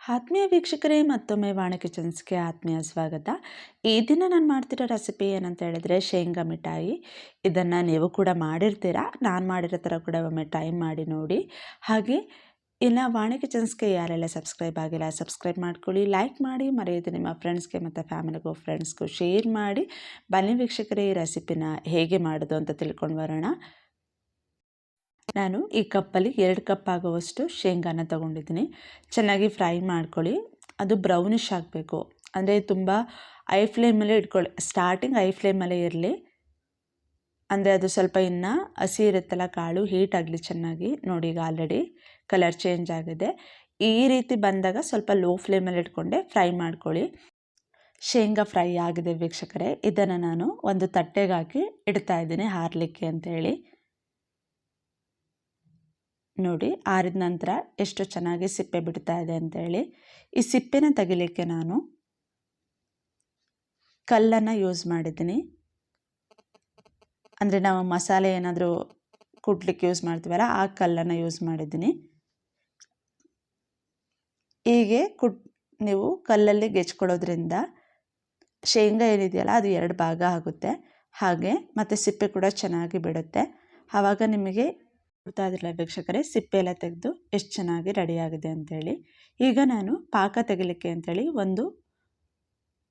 ಆತ್ಮೀಯ ವೀಕ್ಷಕರೇ, ಮತ್ತೊಮ್ಮೆ ವಾಣಿ ಕಿಚನ್ಸ್ಗೆ ಆತ್ಮೀಯ ಸ್ವಾಗತ. ಈ ದಿನ ನಾನು ಮಾಡ್ತಿರೋ ರೆಸಿಪಿ ಏನಂತ ಹೇಳಿದ್ರೆ ಶೇಂಗಾ ಮಿಠಾಯಿ. ಇದನ್ನು ನೀವು ಕೂಡ ಮಾಡಿರ್ತೀರಾ? ನಾನು ಮಾಡಿರೋ ಥರ ಕೂಡ ಒಮ್ಮೆ ಟ್ರೈ ಮಾಡಿ ನೋಡಿ. ಹಾಗೆ, ಇನ್ನು ವಾಣಿ ಕಿಚನ್ಸ್ಗೆ ಯಾರೆಲ್ಲ ಸಬ್ಸ್ಕ್ರೈಬ್ ಆಗಿಲ್ಲ, ಸಬ್ಸ್ಕ್ರೈಬ್ ಮಾಡ್ಕೊಳ್ಳಿ, ಲೈಕ್ ಮಾಡಿ, ಮರೆಯದೆ ನಿಮ್ಮ ಫ್ರೆಂಡ್ಸ್ಗೆ ಮತ್ತು ಫ್ಯಾಮಿಲಿಗೂ ಫ್ರೆಂಡ್ಸ್ಗೂ ಶೇರ್ ಮಾಡಿ. ಬನ್ನಿ ವೀಕ್ಷಕರೇ, ಈ ರೆಸಿಪಿನ ಹೇಗೆ ಮಾಡೋದು ಅಂತ ತಿಳ್ಕೊಂಡು ಬರೋಣ. ನಾನು ಈ ಕಪ್ಪಲ್ಲಿ ಎರಡು ಕಪ್ ಆಗುವಷ್ಟು ಶೇಂಗಾನ ತಗೊಂಡಿದ್ದೀನಿ. ಚೆನ್ನಾಗಿ ಫ್ರೈ ಮಾಡ್ಕೊಳ್ಳಿ. ಅದು ಬ್ರೌನಿಷ್ ಆಗಬೇಕು. ಅಂದರೆ ತುಂಬ ಐ ಫ್ಲೇಮಲ್ಲೇ ಇಟ್ಕೊಳ್ಳಿ ಸ್ಟಾರ್ಟಿಂಗ್ ಐ ಫ್ಲೇಮಲ್ಲೇ ಇರಲಿ. ಅಂದರೆ ಅದು ಸ್ವಲ್ಪ ಇನ್ನು ಹಸಿ ಇರುತ್ತಲ್ಲ, ಕಾಳು ಹೀಟ್ ಆಗಲಿ ಚೆನ್ನಾಗಿ. ನೋಡಿ, ಈಗ ಆಲ್ರೆಡಿ ಕಲರ್ ಚೇಂಜ್ ಆಗಿದೆ. ಈ ರೀತಿ ಬಂದಾಗ ಸ್ವಲ್ಪ ಲೋ ಫ್ಲೇಮಲ್ಲಿ ಇಟ್ಕೊಂಡೆ ಫ್ರೈ ಮಾಡ್ಕೊಳ್ಳಿ. ಶೇಂಗಾ ಫ್ರೈ ಆಗಿದೆ ವೀಕ್ಷಕರೇ. ಇದನ್ನು ನಾನು ಒಂದು ತಟ್ಟೆಗೆ ಹಾಕಿ ಇಡ್ತಾ ಇದ್ದೀನಿ, ಹಾರಲಿಕ್ಕೆ ಅಂತೇಳಿ. ನೋಡಿ ಆರಿದ ನಂತರ ಎಷ್ಟು ಚೆನ್ನಾಗಿ ಸಿಪ್ಪೆ ಬಿಡ್ತಾ ಇದೆ ಅಂತೇಳಿ. ಈ ಸಿಪ್ಪೆನ ತೆಗಿಲಿಕ್ಕೆ ನಾನು ಕಲ್ಲನ್ನು ಯೂಸ್ ಮಾಡಿದ್ದೀನಿ. ಅಂದರೆ ನಾವು ಮಸಾಲೆ ಏನಾದರೂ ಕುಟ್ಲಿಕ್ಕೆ ಯೂಸ್ ಮಾಡ್ತೀವಲ್ಲ, ಆ ಕಲ್ಲನ್ನು ಯೂಸ್ ಮಾಡಿದ್ದೀನಿ. ಹೀಗೆ ಕುಟ್, ನೀವು ಕಲ್ಲಲ್ಲಿ ಗೆಚ್ಕೊಳ್ಳೋದ್ರಿಂದ ಶೇಂಗಾ ಏನಿದೆಯಲ್ಲ, ಅದು ಎರಡು ಭಾಗ ಆಗುತ್ತೆ. ಹಾಗೆ ಮತ್ತು ಸಿಪ್ಪೆ ಕೂಡ ಚೆನ್ನಾಗಿ ಬಿಡುತ್ತೆ. ಆವಾಗ ನಿಮಗೆ ಗೊತ್ತಾ ಇದ್ರಲ್ಲ ವೀಕ್ಷಕರೇ ಸಿಪ್ಪೆ ಎಲ್ಲ ತೆಗೆದು ಎಷ್ಟು ಚೆನ್ನಾಗಿ ರೆಡಿಯಾಗಿದೆ ಅಂಥೇಳಿ ಈಗ ನಾನು ಪಾಕ ತೆಗಿಲಿಕ್ಕೆ ಅಂಥೇಳಿ ಒಂದು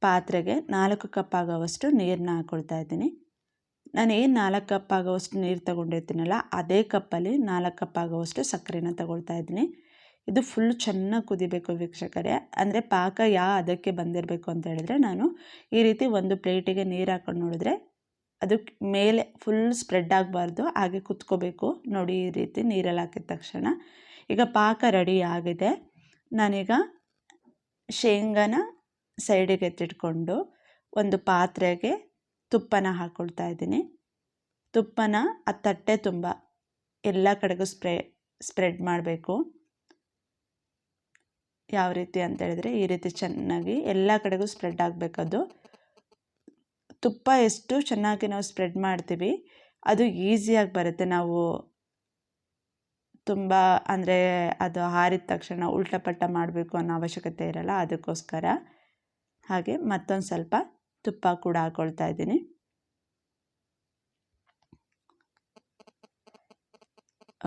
ಪಾತ್ರೆಗೆ ನಾಲ್ಕು ಕಪ್ ಆಗೋವಷ್ಟು ನೀರನ್ನ ಹಾಕ್ಕೊಳ್ತಾ ಇದ್ದೀನಿ. ನಾನು ಏನು ನಾಲ್ಕು ಕಪ್ ಆಗೋವಷ್ಟು ನೀರು ತಗೊಂಡಿರ್ತೀನಲ್ಲ, ಅದೇ ಕಪ್ಪಲ್ಲಿ ನಾಲ್ಕು ಕಪ್ ಆಗೋವಷ್ಟು ಸಕ್ಕರೆನ ತಗೊಳ್ತಾ ಇದ್ದೀನಿ. ಇದು ಫುಲ್ ಚೆನ್ನಾಗಿ ಕುದಿಬೇಕು ವೀಕ್ಷಕರೇ. ಅಂದರೆ ಪಾಕ ಯಾವ ಅದಕ್ಕೆ ಬಂದಿರಬೇಕು ಅಂತ ಹೇಳಿದ್ರೆ ನಾನು ಈ ರೀತಿ ಒಂದು ಪ್ಲೇಟಿಗೆ ನೀರು ಹಾಕೊಂಡು ನೋಡಿದ್ರೆ ಅದಕ್ಕೆ ಮೇಲೆ ಫುಲ್ ಸ್ಪ್ರೆಡ್ ಆಗಬಾರ್ದು. ಹಾಗೆ ಕುತ್ಕೋಬೇಕು. ನೋಡಿ ಈ ರೀತಿ ನೀರಲ್ಲಿ ಹಾಕಿದ ತಕ್ಷಣ. ಈಗ ಪಾಕ ರೆಡಿ ಆಗಿದೆ. ನಾನೀಗ ಶೇಂಗಾನ ಸೈಡಿಗೆ ಎತ್ತಿಟ್ಕೊಂಡು ಒಂದು ಪಾತ್ರೆಗೆ ತುಪ್ಪನ ಹಾಕ್ಕೊಳ್ತಾ ಇದ್ದೀನಿ. ತುಪ್ಪನ ಆ ತಟ್ಟೆ ತುಂಬ ಎಲ್ಲ ಕಡೆಗೂ ಸ್ಪ್ರೇ ಸ್ಪ್ರೆಡ್ ಮಾಡಬೇಕು. ಯಾವ ರೀತಿ ಅಂತ ಹೇಳಿದ್ರೆ ಈ ರೀತಿ ಚೆನ್ನಾಗಿ ಎಲ್ಲ ಕಡೆಗೂ ಸ್ಪ್ರೆಡ್ ಆಗಬೇಕದು. ತುಪ್ಪ ಎಷ್ಟು ಚೆನ್ನಾಗಿ ನಾವು ಸ್ಪ್ರೆಡ್ ಮಾಡ್ತೀವಿ, ಅದು ಈಸಿಯಾಗಿ ಬರುತ್ತೆ. ನಾವು ತುಂಬ ಅಂದರೆ ಅದು ಹಾರಿದ ತಕ್ಷಣ ಉಲ್ಟಪಟ್ಟ ಮಾಡಬೇಕು ಅನ್ನೋ ಅವಶ್ಯಕತೆ ಇರಲ್ಲ, ಅದಕ್ಕೋಸ್ಕರ. ಹಾಗೆ ಮತ್ತೊಂದು ಸ್ವಲ್ಪ ತುಪ್ಪ ಕೂಡ ಹಾಕ್ಕೊಳ್ತಾ ಇದ್ದೀನಿ.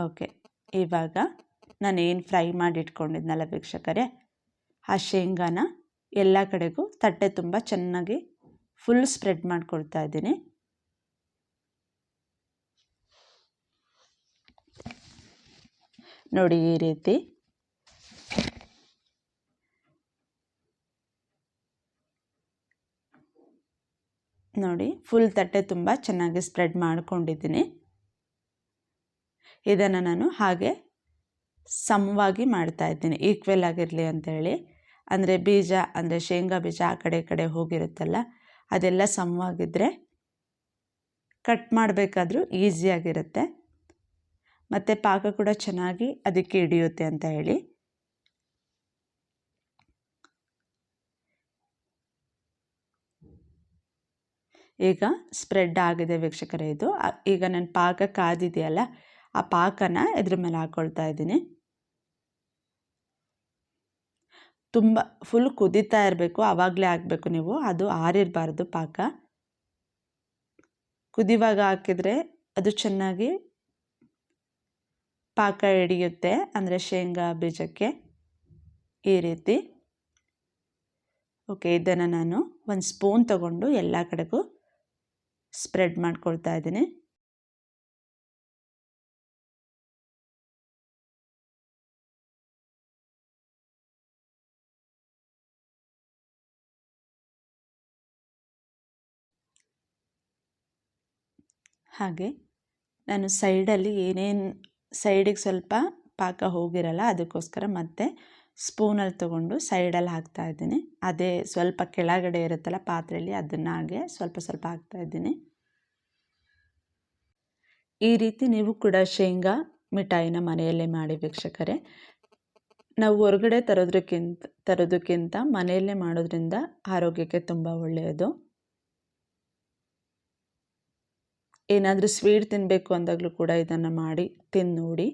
ಓಕೆ, ಇವಾಗ ನಾನು ಏನು ಫ್ರೈ ಮಾಡಿ ಇಟ್ಕೊಂಡಿದ್ನಲ್ಲ ವೀಕ್ಷಕರೇ, ಆ ಶೇಂಗಾನ ಎಲ್ಲ ಕಡೆಗೂ ತಟ್ಟೆ ತುಂಬ ಚೆನ್ನಾಗಿ ಫುಲ್ ಸ್ಪ್ರೆಡ್ ಮಾಡ್ಕೊಳ್ತಾ ಇದ್ದೀನಿ. ನೋಡಿ ಈ ರೀತಿ. ನೋಡಿ ಫುಲ್ ತಟ್ಟೆ ತುಂಬ ಚೆನ್ನಾಗಿ ಸ್ಪ್ರೆಡ್ ಮಾಡ್ಕೊಂಡಿದ್ದೀನಿ. ಇದನ್ನು ನಾನು ಹಾಗೆ ಸಮವಾಗಿ ಮಾಡ್ತಾ ಇದ್ದೀನಿ. ಈಕ್ವೆಲ್ ಆಗಿರಲಿ ಅಂತೇಳಿ. ಅಂದರೆ ಬೀಜ, ಅಂದರೆ ಶೇಂಗಾ ಬೀಜ ಆ ಕಡೆ ಕಡೆ ಹೋಗಿರುತ್ತಲ್ಲ ಅದೆಲ್ಲ ಸಮವಾಗಿದ್ದರೆ ಕಟ್ ಮಾಡಬೇಕಾದ್ರೂ ಈಸಿಯಾಗಿರುತ್ತೆ ಮತ್ತು ಪಾಕ ಕೂಡ ಚೆನ್ನಾಗಿ ಅದಕ್ಕೆ ಹಿಡಿಯುತ್ತೆ ಅಂತ ಹೇಳಿ. ಈಗ ಸ್ಪ್ರೆಡ್ ಆಗಿದೆ ವೀಕ್ಷಕರೇ ಇದು. ಈಗ ನನ್ನ ಪಾಕ ಕಾದಿದೆಯಲ್ಲ, ಆ ಪಾಕನ ಇದ್ರ ಮೇಲೆ ಹಾಕ್ಕೊಳ್ತಾ ಇದ್ದೀನಿ. ತುಂಬ ಫುಲ್ ಕುದೀತಾ ಇರಬೇಕು ಆವಾಗಲೇ ಹಾಕಬೇಕು ನೀವು. ಅದು ಆರಿರಬಾರ್ದು ಪಾಕ. ಕುದಿವಾಗ ಹಾಕಿದರೆ ಅದು ಚೆನ್ನಾಗಿ ಪಾಕ ಹಿಡಿಯುತ್ತೆ ಅಂದರೆ ಶೇಂಗಾ ಬೀಜಕ್ಕೆ ಈ ರೀತಿ. ಓಕೆ ಇದನ್ನು ನಾನು ಒಂದು ಸ್ಪೂನ್ ತಗೊಂಡು ಎಲ್ಲ ಕಡೆಗೂ ಸ್ಪ್ರೆಡ್ ಮಾಡ್ಕೊಳ್ತಾ ಇದ್ದೀನಿ. ಹಾಗೆ ನಾನು ಸೈಡಲ್ಲಿ ಏನೇನು ಸೈಡಿಗೆ ಸ್ವಲ್ಪ ಪಾಕ ಹೋಗಿರಲ್ಲ ಅದಕ್ಕೋಸ್ಕರ ಮತ್ತೆ ಸ್ಪೂನಲ್ಲಿ ತೊಗೊಂಡು ಸೈಡಲ್ಲಿ ಹಾಕ್ತಾ ಇದ್ದೀನಿ. ಅದೇ ಸ್ವಲ್ಪ ಕೆಳಗಡೆ ಇರುತ್ತಲ್ಲ ಪಾತ್ರೆಯಲ್ಲಿ ಅದನ್ನು ಹಾಗೆ ಸ್ವಲ್ಪ ಸ್ವಲ್ಪ ಹಾಕ್ತಾ ಇದ್ದೀನಿ. ಈ ರೀತಿ ನೀವು ಕೂಡ ಶೇಂಗಾ ಮಿಠಾಯಿನ ಮನೆಯಲ್ಲೇ ಮಾಡಿ ವೀಕ್ಷಕರೇ. ನಾವು ಹೊರಗಡೆ ತರೋದಕ್ಕಿಂತ ತರೋದಕ್ಕಿಂತ ಮನೆಯಲ್ಲೇ ಮಾಡೋದ್ರಿಂದ ಆರೋಗ್ಯಕ್ಕೆ ತುಂಬ ಒಳ್ಳೆಯದು. ಏನಾದರೂ ಸ್ವೀಟ್ ತಿನ್ನಬೇಕು ಅಂದಾಗಲೂ ಕೂಡ ಇದನ್ನು ಮಾಡಿ ತಿಂದು ನೋಡಿ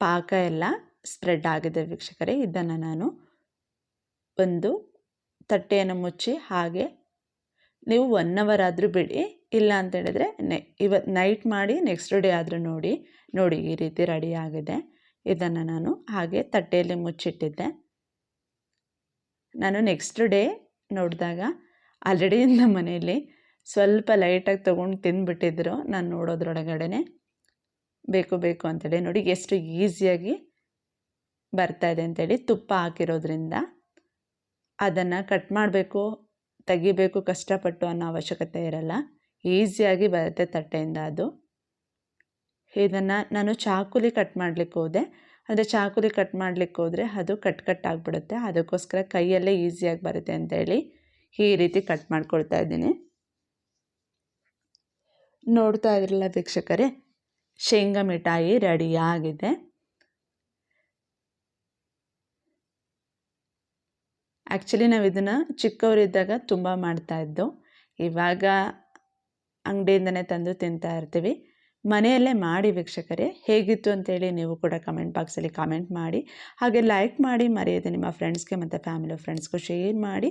ಪಾಕ ಎಲ್ಲ ಸ್ಪ್ರೆಡ್ ಆಗಿದೆ ವೀಕ್ಷಕರೇ, ಇದನ್ನು ನಾನು ಒಂದು ತಟ್ಟೆಯನ್ನು ಮುಚ್ಚಿ ಹಾಗೆ ನೀವು ಒನ್ ಅವರ್ ಆದರೂ ಬಿಡಿ, ಇಲ್ಲ ಅಂತ ಹೇಳಿದ್ರೆ ನೆ ಇವತ್ತು ನೈಟ್ ಮಾಡಿ ನೆಕ್ಸ್ಟ್ ಡೇ ಆದರೂ ನೋಡಿ ನೋಡಿ ಈ ರೀತಿ ರೆಡಿ ಆಗಿದೆ. ಇದನ್ನು ನಾನು ಹಾಗೆ ತಟ್ಟೆಯಲ್ಲಿ ಮುಚ್ಚಿಟ್ಟಿದ್ದೆ. ನಾನು ನೆಕ್ಸ್ಟ್ ಡೇ ನೋಡಿದಾಗ ಆಲ್ರೆಡಿ ನಮ್ಮ ಮನೆಯಲ್ಲಿ ಸ್ವಲ್ಪ ಲೈಟಾಗಿ ತೊಗೊಂಡು ತಿಂದುಬಿಟ್ಟಿದ್ರು ನಾನು ನೋಡೋದ್ರೊಳಗಡೆ ಬೇಕು ಬೇಕು ಅಂತೇಳಿ. ನೋಡಿ, ಎಷ್ಟು ಈಸಿಯಾಗಿ ಬರ್ತಾ ಇದೆ ಅಂತೇಳಿ ತುಪ್ಪ ಹಾಕಿರೋದ್ರಿಂದ ಅದನ್ನು ಕಟ್ ಮಾಡಬೇಕು, ತೆಗಿಬೇಕು, ಕಷ್ಟಪಟ್ಟು ಅನ್ನೋ ಅವಶ್ಯಕತೆ ಇರಲ್ಲ. ಈಸಿಯಾಗಿ ಬರುತ್ತೆ ತಟ್ಟೆಯಿಂದ ಅದು. ಇದನ್ನು ನಾನು ಚಾಕುಲಿ ಕಟ್ ಮಾಡಲಿಕ್ಕೆ ಹೋದೆ. ಅಂದರೆ ಚಾಕುಲಿ ಕಟ್ ಮಾಡಲಿಕ್ಕೆ ಹೋದರೆ ಅದು ಕಟ್ ಕಟ್ ಆಗಿಬಿಡುತ್ತೆ. ಅದಕ್ಕೋಸ್ಕರ ಕೈಯಲ್ಲೇ ಈಸಿಯಾಗಿ ಬರುತ್ತೆ ಅಂತೇಳಿ ಈ ರೀತಿ ಕಟ್ ಮಾಡ್ಕೊಳ್ತಾ ಇದ್ದೀನಿ. ನೋಡ್ತಾ ಇದ್ರಲ್ಲ ವೀಕ್ಷಕರೇ, ಶೇಂಗಾ ಮಿಠಾಯಿ ರೆಡಿಯಾಗಿದೆ ಆ್ಯಕ್ಚುಲಿ ನಾವು ಇದನ್ನು ಚಿಕ್ಕವರಿದ್ದಾಗ ತುಂಬ ಮಾಡ್ತಾಯಿದ್ದು ಇವಾಗ ಅಂಗಡಿಯಿಂದನೇ ತಂದು ತಿಂತಾ ಇರ್ತೀವಿ. ಮನೆಯಲ್ಲೇ ಮಾಡಿ ವೀಕ್ಷಕರೇ, ಹೇಗಿತ್ತು ಅಂತೇಳಿ ನೀವು ಕೂಡ ಕಮೆಂಟ್ ಬಾಕ್ಸಲ್ಲಿ ಕಮೆಂಟ್ ಮಾಡಿ, ಹಾಗೆ ಲೈಕ್ ಮಾಡಿ ಮರೆಯದೆ ನಿಮ್ಮ ಫ್ರೆಂಡ್ಸ್ಗೆ ಮತ್ತು ಫ್ಯಾಮಿಲಿ ಫ್ರೆಂಡ್ಸ್ಗೂ ಶೇರ್ ಮಾಡಿ